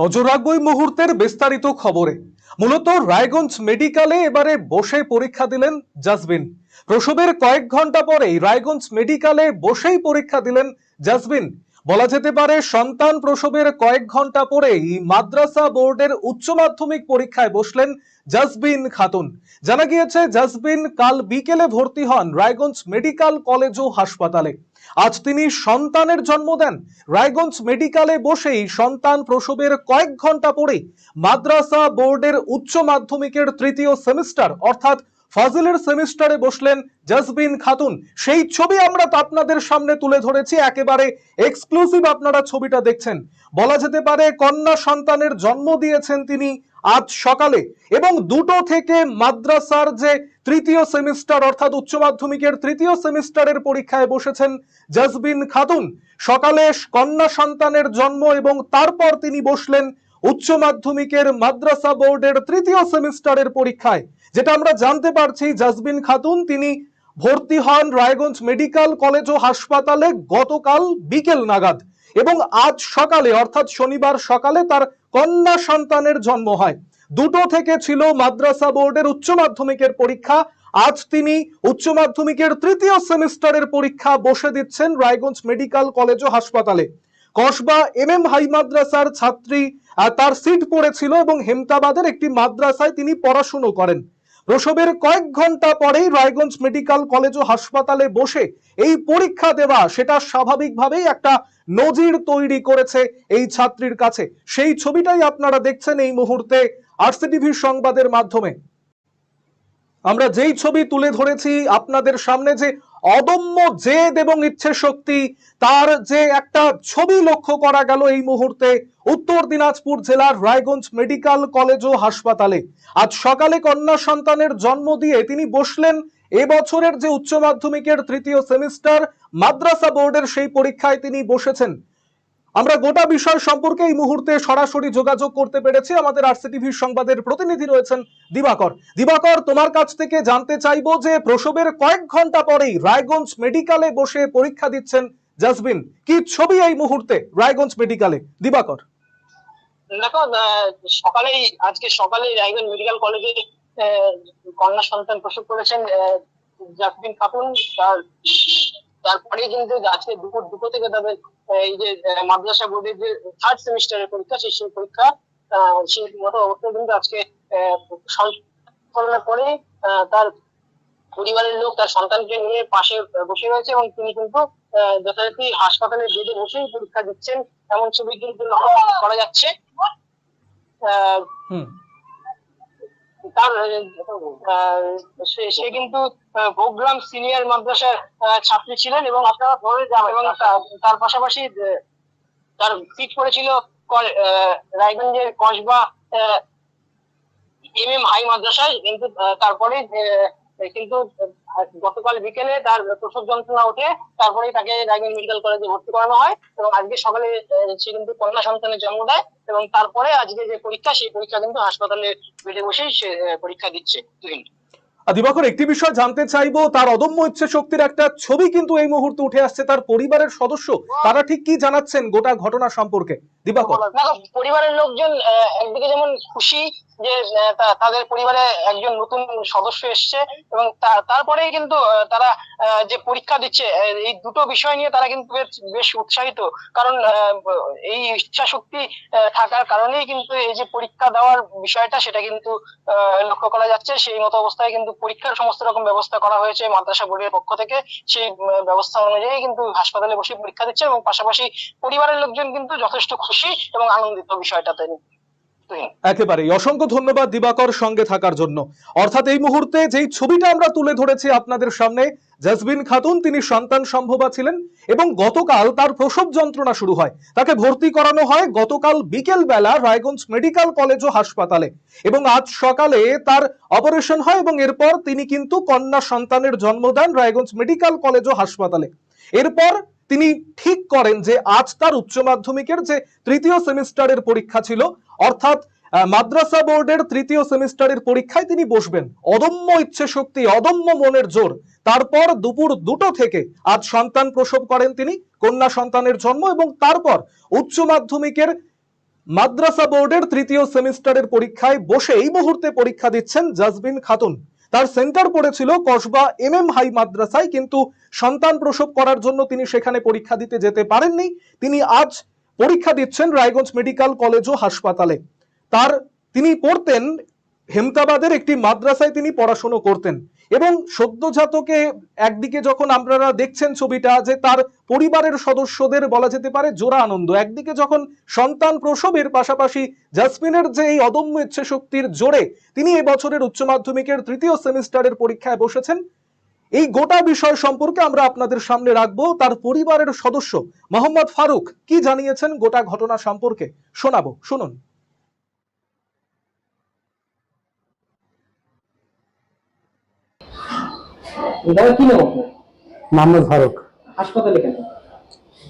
নজর রাখব এই মুহূর্তের বিস্তারিত খবরে। মূলত রায়গঞ্জ মেডিকেলে এবারে বসে পরীক্ষা দিলেন জাসবিন। প্রসবের কয়েক ঘণ্টা পরেই রায়গঞ্জ মেডিকেলে বসেই পরীক্ষা দিলেন জাসবিন। বলা যেতে পারে, সন্তান প্রসবের কয়েক ঘণ্টা পরেই মাদ্রাসা বোর্ডের উচ্চ মাধ্যমিক পরীক্ষায় বসলেন জাসবিন খাতুন। জানা গিয়েছে, জাসবিন কাল বিকেলে ভর্তি হন রায়গঞ্জ মেডিকেল কলেজ ও হাসপাতালে। আজ তিনি সন্তানের জন্ম দেন। রায়গঞ্জ মেডিকেলে বসেই সন্তান প্রসবের কয়েক ঘণ্টা পরেই মাদ্রাসা বোর্ডের উচ্চ মাধ্যমিকের তৃতীয় সেমিস্টার, অর্থাৎ ফাজিলের সেমিস্টারে বসলেন জাসবিন খাতুন। সেই ছবি আমরা আপনাদের সামনে তুলে ধরেছি, একেবারে এক্সক্লুসিভ আপনারা ছবিটা দেখছেন। বলা যেতে পারে কন্যা সন্তানের জন্ম দিয়েছেন তিনি আজ সকালে এবং দুটো থেকে মাদ্রাসার যে তৃতীয় সেমিস্টার, অর্থাৎ উচ্চ মাধ্যমিকের তৃতীয় সেমিস্টারের পরীক্ষায় বসেছেন জাসবিন খাতুন। সকালে কন্যা সন্তানের জন্ম এবং তারপর তিনি বসলেন উচ্চ মাধ্যমিকের মাদ্রাসা বোর্ডের তৃতীয় সেমিস্টারের পরীক্ষায়। যেটা আমরা জানতে পারছি, জাসবিন খাতুন তিনি ভর্তি হন রায়গঞ্জ মেডিকেল কলেজ ও হাসপাতালে গতকাল বিকেল নাগাদ। এবং আজ সকালে, অর্থাৎ শনিবার সকালে তার কন্যা সন্তানের জন্ম হয়। দুটো থেকে ছিল মাদ্রাসা বোর্ডের উচ্চ মাধ্যমিকের পরীক্ষা। আজ তিনি উচ্চ মাধ্যমিকের তৃতীয় সেমিস্টারের পরীক্ষা বসে দিচ্ছেন রায়গঞ্জ মেডিকেল কলেজ ও হাসপাতালে। কসবা এম এম হাই মাদ্রাসার ছাত্রী তার সিট পড়েছিল এবং হেমতাবাদের একটি মাদ্রাসায় তিনি পড়াশুনো করেন। প্রসবের কয়েক ঘণ্টা পরেই রায়গঞ্জ মেডিকেল কলেজ ও হাসপাতালে বসে এই পরীক্ষা দেওয়া সেটা স্বাভাবিকভাবেই একটা নজির তৈরি করেছে এই ছাত্রীর কাছে। সেই ছবিটাই আপনারা দেখছেন এই মুহূর্তে আরসিটিভির সংবাদের মাধ্যমে। আমরা যেই ছবি তুলে ধরেছি আপনাদের সামনে যে অদম্য জেদ এবং ইচ্ছে শক্তি, তার যে একটা ছবি লক্ষ্য করা গেল এই মুহূর্তে উত্তর দিনাজপুর জেলার রায়গঞ্জ মেডিকেল কলেজ ও হাসপাতালে। আজ সকালে কন্যা সন্তানের জন্ম দিয়ে তিনি বসলেন এবছরের যে উচ্চ মাধ্যমিকের তৃতীয় সেমিস্টার মাদ্রাসা বোর্ডের সেই পরীক্ষায় তিনি বসেছেন। আমরা গোটা বিষয় সম্পর্কে এই মুহূর্তে সরাসরি যোগাযোগ করতে পেরেছি। আমাদের আরসিটিভির সংবাদের প্রতিনিধি রয়েছেন দিবাকর। দিবাকর তোমার কাছ থেকে জানতে চাইব যে প্রসবের কয়েক ঘণ্টা পরেই রায়গঞ্জ মেডিকেলে বসে পরীক্ষা দিচ্ছেন জাসবিন। কি ছবি এই মুহূর্তে রায়গঞ্জ মেডিকেলে? দিবাকর। দেখো সকালেই আজকে সকালে রায়গঞ্জ মেডিকেল কলেজে কন্যা সন্তান প্রসব করেছেন আহ, জাসমিন খাতুন তার তারপরে কিন্তু আজকে দুপুর দুটো থেকে তাদের এই যে মাদ্রাসা বোর্ডের যে থার্ড সেমিস্টারের পরীক্ষা সেই পরীক্ষা সেই মতো অবস্থায় কিন্তু আজকে সংকলনের পরে তার পরিবারের লোক তার সন্তানকে নিয়ে পাশে বসে রয়েছে এবং তিনি কিন্তু যথারীতি হাসপাতালে বেডে বসেই পরীক্ষা দিচ্ছেন। এমন ছবি কিন্তু করা যাচ্ছে। আহ, তার সে- কিন্তু বোগ্রাম সিনিয়র মাদ্রাসার ছাত্রী ছিলেন এবং আপনারা ধরে যাবেন এবং তার পাশাপাশি তার পিট পড়েছিল রায়গঞ্জের কসবা এম এম হাই মাদ্রাসায়, কিন্তু তারপরে কিন্তু গতকাল বিকেলে তার প্রসব যন্ত্রণা ওঠে তারপরে তাকে রায়গঞ্জ মেডিকেল কলেজে ভর্তি করানো হয় এবং আজকে সকালে সে কিন্তু কন্যা সন্তানের জন্ম দেয় এবং তারপরে আজকে যে পরীক্ষা সেই পরীক্ষা কিন্তু হাসপাতালে বেডে বসেই সে পরীক্ষা দিচ্ছে দিবাকর একটি বিষয় জানতে চাইব তার অদম্য ইচ্ছে শক্তির একটা ছবি কিন্তু এই মুহূর্তে উঠে আসছে তার পরিবারের সদস্য। তারা ঠিক কি জানাচ্ছেন গোটা ঘটনা সম্পর্কে? দিবাকর। দেখো পরিবারের লোকজন একদিকে যেমন খুশি যে তাদের পরিবারে একজন নতুন সদস্য এসছে এবং তা- তারপরেই কিন্তু তারা যে পরীক্ষা দিচ্ছে এই দুটো বিষয় নিয়ে তারা কিন্তু বেশ- উৎসাহিত। কারণ এই ইচ্ছা শক্তি থাকার কারণেই কিন্তু এই যে পরীক্ষা দেওয়ার বিষয়টা, সেটা কিন্তু লক্ষ্য করা যাচ্ছে। সেই মতো অবস্থায় কিন্তু পরীক্ষার সমস্ত রকম ব্যবস্থা করা হয়েছে মাদ্রাসা বোর্ডের পক্ষ থেকে। সেই ব্যবস্থা অনুযায়ী কিন্তু হাসপাতালে বসে পরীক্ষা দিচ্ছে এবং পাশাপাশি পরিবারের লোকজন কিন্তু যথেষ্ট খুশি এবং আনন্দিত বিষয়টাতে। একেবারেই। অসংখ্য ধন্যবাদ দিবাকর সঙ্গে থাকার জন্য। অর্থাৎ এই মুহূর্তে যেই ছবিটা আমরা তুলে ধরেছি আপনাদের সামনে, জাসবিন খাতুন, তিনি সন্তান সম্ভবা ছিলেন এবং গতকাল তার প্রসব যন্ত্রণা শুরু হয়। তাকে ভর্তি করানো হয় গতকাল বিকেল বেলা রায়গঞ্জ মেডিকেল কলেজ ও হাসপাতালে। এবং আজ সকালে তার অপারেশন হয় এবং এরপর তিনি কিন্তু কন্যা সন্তানের জন্ম দেন রায়গঞ্জ মেডিকেল কলেজ ও হাসপাতালে। এরপর তিনি ঠিক করেন যে আজ তার উচ্চ মাধ্যমিকের যে তৃতীয় সেমিস্টারের পরীক্ষা ছিল, অর্থাৎ মাদ্রাসা বোর্ডের তৃতীয় সেমিস্টারের পরীক্ষায় তিনি বসবেন। অদম্য ইচ্ছে শক্তি অদম্য মনের জোর। তারপর দুপুর দুটো থেকে আজ সন্তান প্রসব করেন তিনি, কন্যা সন্তানের জন্ম এবং তারপর উচ্চ মাধ্যমিকের মাদ্রাসা বোর্ডের তৃতীয় সেমিস্টারের পরীক্ষায় বসে এই মুহূর্তে পরীক্ষা দিচ্ছেন জাজবিন খাতুন। তার সেন্টার পড়েছিল কসবা এম এম হাই মাদ্রাসায়, কিন্তু সন্তান প্রসব করার জন্য তিনি সেখানে পরীক্ষা দিতে যেতে পারেননি। তিনি আজ পরীক্ষা দিচ্ছেন রায়গঞ্জ মেডিকেল কলেজ ও হাসপাতালে। তার তিনি পড়তেন হেমতাবাদের একটি মাদ্রাসায় তিনি পড়াশুনো করতেন। এবং সদ্যজাতকে একদিকে যখন আপনারা দেখছেন ছবিটা যে তার পরিবারের সদস্যদের বলা যেতে পারে জোড়া আনন্দ, একদিকে যখন সন্তান প্রসবের পাশাপাশি জাসমিনের যে এই অদম্য ইচ্ছে শক্তির জোরে তিনি এই বছরের উচ্চ মাধ্যমিকের তৃতীয় সেমিস্টারের পরীক্ষায় বসেছেন, এই গোটা বিষয় সম্পর্কে আমরা আপনাদের সামনে রাখব। তার পরিবারের সদস্য মোহাম্মদ ফারুক কি জানিয়েছেন গোটা ঘটনা সম্পর্কে? শোনাবো, শুনুন। দাদা কি নাম আপনার? মোহাম্মদ ফারুক। হাসপাতালে কেন?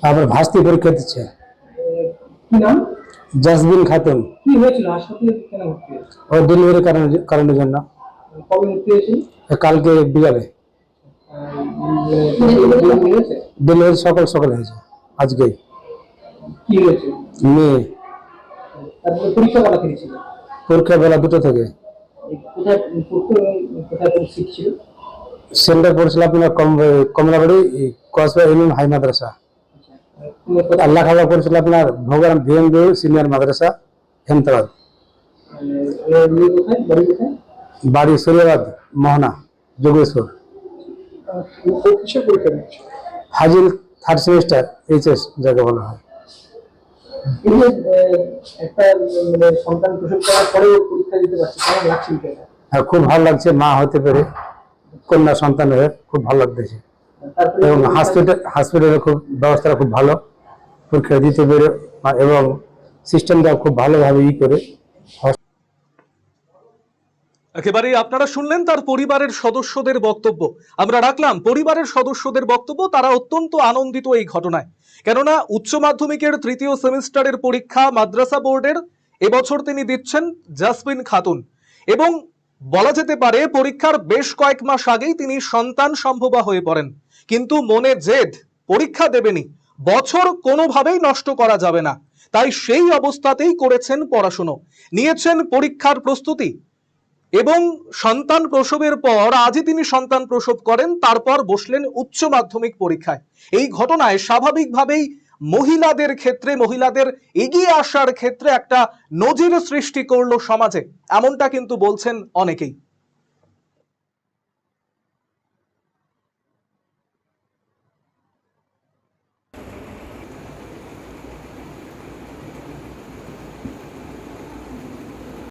আবার ভাস্তি পরীক্ষা দিচ্ছে। কি নাম? জাসবিন খাতুন। কি হয়েছিল? হাসপাতালে কেন ভর্তি হয়েছে? ও ডেলিভারি কারণে কারণের জন্য। কবে ভর্তি হয়েছিল কালকে বিকালে। ডেলিভারি সকাল সকাল হয়েছে আজকেই। কি হয়েছে? মেয়ে। পরীক্ষা করা পরীক্ষা বেলা দুটো থেকে। কোথায় কোথায় কোন সিট ছিল? সেন্টার পড়েছিল আপনার কমলাবাড়ি কসবা এম হাই মাদ্রাসা। আল্লাহ লেখাপড়া করেছিল আপনার ভোগারাম ভিএম সিনিয়র মাদ্রাসা হেমতাবাদ বাড়ি Sariyabad Mohana Jogeshwar. Fazil third semester HS যাকে বলা হয়। এই যে আহ, একটা সন্তান প্রসব করার পরেও পরীক্ষা দিতে পারছে কেমন লাগছে বিষয়টা আর খুব ভালো লাগছে মা হতে পেরে। কন্যা সন্তান হয়ে খুব ভালো লাগতেছে। এবং হসপিটাল হসপিটালের খুব ব্যবস্থাটা খুব ভালো। পরীক্ষা দিতে পেরে এবং সিস্টেমটা খুব ভালোভাবে ই করে। একেবারে আপনারা শুনলেন তার পরিবারের সদস্যদের বক্তব্য। আমরা রাখলাম, পরিবারের সদস্যদের বক্তব্য, তারা অত্যন্ত আনন্দিত এই ঘটনায়। কেননা, উচ্চ মাধ্যমিকের তৃতীয় সেমিস্টারের পরীক্ষা মাদ্রাসা বোর্ডের এবছর তিনি দিচ্ছেন জাসমিন খাতুন। এবং বলা যেতে পারে পরীক্ষার বেশ কয়েক মাস আগেই তিনি সন্তান সম্ভবা হয়ে পড়েন। কিন্তু মনে জেদ, পরীক্ষা দেবেনি। বছর কোনোভাবেই নষ্ট করা যাবে না। তাই সেই অবস্থাতেই করেছেন পড়াশুনো। নিয়েছেন পরীক্ষার প্রস্তুতি। এবং সন্তান প্রসবের পর আজই তিনি সন্তান প্রসব করেন, তারপর বসলেন উচ্চ মাধ্যমিক পরীক্ষায়। এই ঘটনায় স্বাভাবিকভাবেই মহিলাদের ক্ষেত্রে, মহিলাদের এগিয়ে আসার ক্ষেত্রে একটা নজির সৃষ্টি করল সমাজে। এমনটা কিন্তু বলছেন অনেকেই।